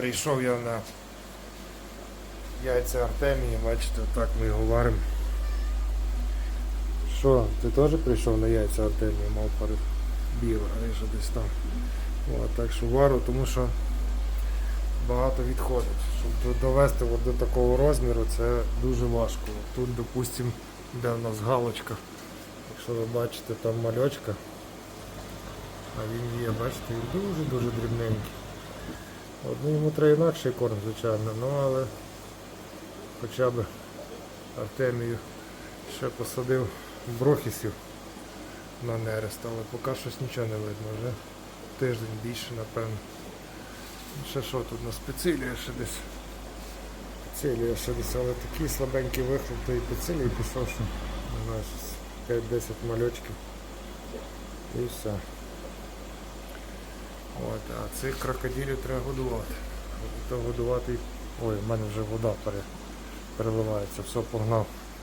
перейшов я на яйця Артемії, бачите, так ми його варимо. Що, ти теж прийшов на яйця Артемії, мав пару біле, а ще десь там. От, так що вару, тому що багато відходить. Щоб довести от до такого розміру, це дуже важко. Тут, допустимо, де в нас галочка. Якщо ви бачите, там мальочка. А він є, бачите, він дуже-дуже дрібненький. От, ну, йому треба інакший корм, звичайно, ну але хоча б Артемію ще посадив брохісів на нерест, але поки щось нічого не видно, вже тиждень більше, напевно. Ще що тут на специлія ще десь. Пецилія ще десь, але такий слабенький вихлоп, то і пецилій пішов, що не знаю, 5-10 мальочків. І все. От, а цих крокодилів треба годувати. То годувати. Ой, в мене вже вода переливається, все погнав.